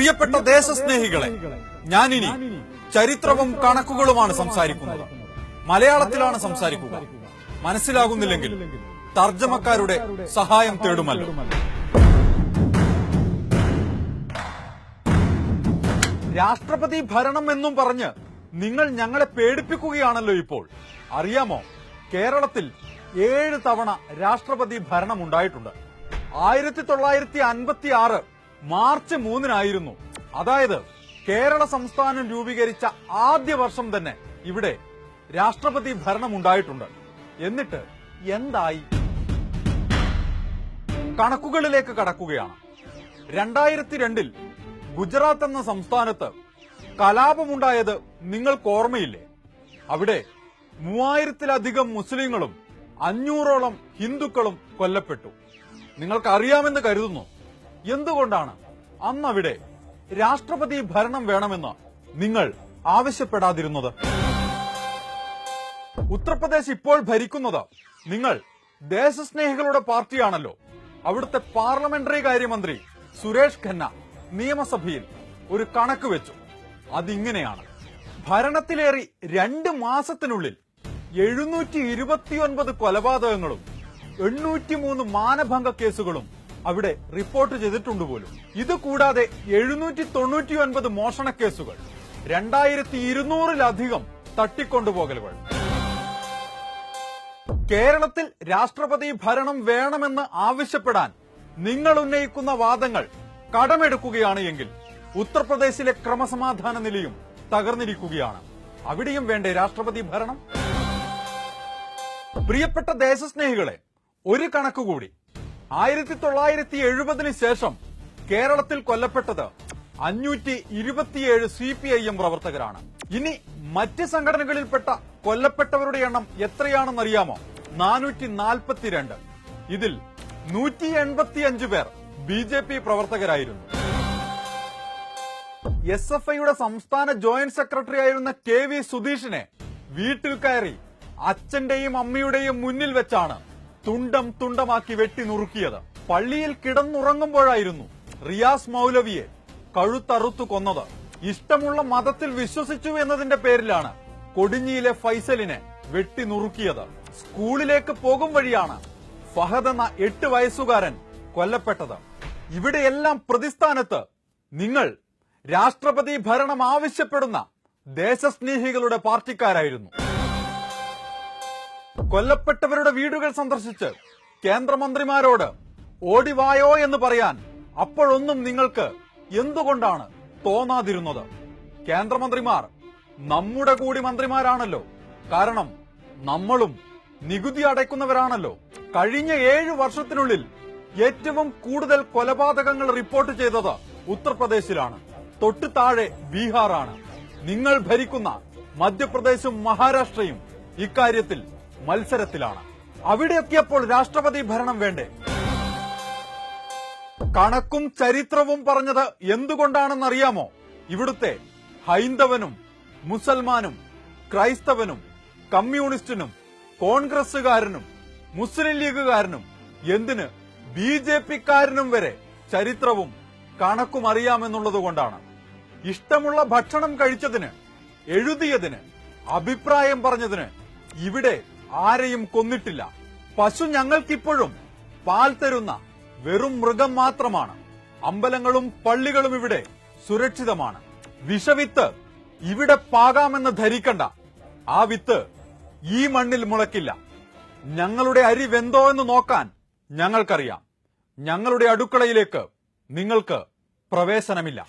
പ്രിയപ്പെട്ട ദേശസ്നേഹികളെ ഞാനിനി ചരിത്രവും കണക്കുകളുമാണ് സംസാരിക്കുന്നത്. മലയാളത്തിലാണ് സംസാരിക്കുക. മനസ്സിലാകുന്നില്ലെങ്കിൽ തർജമക്കാരുടെ സഹായം തേടുമല്ലോ. രാഷ്ട്രപതി ഭരണം എന്നും പറഞ്ഞ് നിങ്ങൾ ഞങ്ങളെ പേടിപ്പിക്കുകയാണല്ലോ ഇപ്പോൾ. അറിയാമോ? കേരളത്തിൽ ഏഴ് തവണ രാഷ്ട്രപതി ഭരണം ഉണ്ടായിട്ടുണ്ട്. ആയിരത്തി തൊള്ളായിരത്തി അൻപത്തി ആറ് മാർച്ച് മൂന്നിനായിരുന്നു. അതായത് കേരള സംസ്ഥാനം രൂപീകരിച്ച ആദ്യ വർഷം തന്നെ ഇവിടെ രാഷ്ട്രപതി ഭരണം ഉണ്ടായിട്ടുണ്ട് എന്നിട്ട് എന്തായി? കണക്കുകളിലേക്ക് കടക്കുകയാണ്. രണ്ടായിരത്തി രണ്ടിൽ ഗുജറാത്ത് എന്ന സംസ്ഥാനത്ത് കലാപമുണ്ടായത് നിങ്ങൾക്ക് ഓർമ്മയില്ലേ അവിടെ മൂവായിരത്തിലധികം മുസ്ലിങ്ങളും അഞ്ഞൂറോളം ഹിന്ദുക്കളും കൊല്ലപ്പെട്ടു. നിങ്ങൾക്കറിയാമെന്ന് കരുതുന്നു. എന്തുകൊണ്ടാണ് അന്നവിടെ രാഷ്ട്രപതി ഭരണം വേണമെന്ന് നിങ്ങൾ ആവശ്യപ്പെടാതിരുന്നത്? ഉത്തർപ്രദേശ് ഇപ്പോൾ ഭരിക്കുന്നത് നിങ്ങൾ ദേശസ്നേഹികളുടെ പാർട്ടിയാണല്ലോ. അവിടുത്തെ പാർലമെന്ററി കാര്യമന്ത്രി സുരേഷ് ഖന്ന നിയമസഭയിൽ ഒരു കണക്ക് വെച്ചു. അതിങ്ങനെയാണ്. ഭരണത്തിലേറി രണ്ട് മാസത്തിനുള്ളിൽ എഴുന്നൂറ്റി ഇരുപത്തിയൊൻപത് കൊലപാതകങ്ങളും എണ്ണൂറ്റിമൂന്ന് മാനഭംഗ കേസുകളും അവിടെ റിപ്പോർട്ട് ചെയ്തിട്ടുണ്ട് പോലും. ഇത് കൂടാതെ എഴുന്നൂറ്റി തൊണ്ണൂറ്റി ഒൻപത് മോഷണ കേസുകൾ രണ്ടായിരത്തി ഇരുന്നൂറിലധികം തട്ടിക്കൊണ്ടുപോകലുകൾ. കേരളത്തിൽ രാഷ്ട്രപതി ഭരണം വേണമെന്ന് ആവശ്യപ്പെടാൻ നിങ്ങൾ ഉന്നയിക്കുന്ന വാദങ്ങൾ കടമെടുക്കുകയാണ് എങ്കിൽ ഉത്തർപ്രദേശിലെ ക്രമസമാധാന നിലയും തകർന്നിരിക്കുകയാണ്. അവിടെയും വേണ്ടേ രാഷ്ട്രപതി ഭരണം? പ്രിയപ്പെട്ട ദേശസ്നേഹികളെ ഒരു കണക്ക് കൂടി ആയിരത്തി തൊള്ളായിരത്തി എഴുപതിന് ശേഷം കേരളത്തിൽ കൊല്ലപ്പെട്ടത് അഞ്ഞൂറ്റി ഇരുപത്തിയേഴ് സി പി ഐ എം പ്രവർത്തകരാണ്. ഇനി മറ്റ് സംഘടനകളിൽപ്പെട്ട കൊല്ലപ്പെട്ടവരുടെ എണ്ണം എത്രയാണെന്നറിയാമോ? നാനൂറ്റി നാൽപ്പത്തിരണ്ട് ഇതിൽ നൂറ്റി എൺപത്തിയഞ്ച് പേർ ബി ജെ പി പ്രവർത്തകരായിരുന്നു. എസ് എഫ് ഐയുടെ സംസ്ഥാന ജോയിന്റ് സെക്രട്ടറി ആയിരുന്ന കെ വി സുധീഷിനെ വീട്ടിൽ കയറി അച്ഛന്റെയും അമ്മയുടെയും മുന്നിൽ വെച്ചാണ് തുണ്ടം തുണ്ടമാക്കി വെട്ടി നുറുക്കിയത്. പള്ളിയിൽ കിടന്നുറങ്ങുമ്പോഴായിരുന്നു റിയാസ് മൗലവിയെ കഴുത്തറുത്തു കൊന്നത്. ഇഷ്ടമുള്ള മതത്തിൽ വിശ്വസിച്ചു എന്നതിന്റെ പേരിലാണ് കൊടിഞ്ഞിയിലെ ഫൈസലിനെ വെട്ടി നുറുക്കിയത്. സ്കൂളിലേക്ക് പോകും വഴിയാണ് ഫഹദ് എന്ന എട്ട് വയസ്സുകാരൻ കൊല്ലപ്പെട്ടത്. ഇവിടെയെല്ലാം പ്രതിസ്ഥാനത്ത് നിങ്ങൾ രാഷ്ട്രപതി ഭരണം ആവശ്യപ്പെടുന്ന ദേശസ്നേഹികളുടെ പാർട്ടിക്കാരായിരുന്നു. കൊല്ലപ്പെട്ടവരുടെ വീടുകൾ സന്ദർശിച്ച് കേന്ദ്രമന്ത്രിമാരോട് ഓടിവായോ എന്ന് പറയാൻ അപ്പോഴൊന്നും നിങ്ങൾക്ക് എന്തുകൊണ്ടാണ് തോന്നാതിരുന്നത്? കേന്ദ്രമന്ത്രിമാർ നമ്മുടെ കൂടി മന്ത്രിമാരാണല്ലോ. കാരണം നമ്മളും നികുതി അടയ്ക്കുന്നവരാണല്ലോ. കഴിഞ്ഞ ഏഴു വർഷത്തിനുള്ളിൽ ഏറ്റവും കൂടുതൽ കൊലപാതകങ്ങൾ റിപ്പോർട്ട് ചെയ്തത് ഉത്തർപ്രദേശിലാണ്. തൊട്ടു താഴെ ബീഹാറാണ്. നിങ്ങൾ ഭരിക്കുന്ന മധ്യപ്രദേശും മഹാരാഷ്ട്രയും ഇക്കാര്യത്തിൽ മത്സരത്തിലാണ്. അവിടെ എത്തിയപ്പോൾ രാഷ്ട്രപതി ഭരണം വേണ്ടേ? കണക്കും ചരിത്രവും പറഞ്ഞത് എന്തുകൊണ്ടാണെന്നറിയാമോ? ഇവിടുത്തെ ഹൈന്ദവനും മുസൽമാനും ക്രൈസ്തവനും കമ്മ്യൂണിസ്റ്റിനും കോൺഗ്രസുകാരനും മുസ്ലിം ലീഗുകാരനും എന്തിന് ബി ജെ പിക്കാരനും വരെ ചരിത്രവും കണക്കും അറിയാമെന്നുള്ളത് കൊണ്ടാണ് ഇഷ്ടമുള്ള ഭക്ഷണം കഴിച്ചതിന് എഴുതിയതിന് അഭിപ്രായം പറഞ്ഞതിന് ഇവിടെ ആരെയും കൊന്നിട്ടില്ല. പശു ഞങ്ങൾക്കിപ്പോഴും പാൽ തരുന്ന വെറും മൃഗം മാത്രമാണ്. അമ്പലങ്ങളും പള്ളികളും ഇവിടെ സുരക്ഷിതമാണ്. വിഷവിത്ത് ഇവിടെ പാകാമെന്ന് ധരിക്കണ്ട. ആ വിത്ത് ഈ മണ്ണിൽ മുളക്കില്ല ഞങ്ങളുടെ അരി വെന്തോ എന്ന് നോക്കാൻ ഞങ്ങൾക്കറിയാം. ഞങ്ങളുടെ അടുക്കളയിലേക്ക് നിങ്ങൾക്ക് പ്രവേശനമില്ല.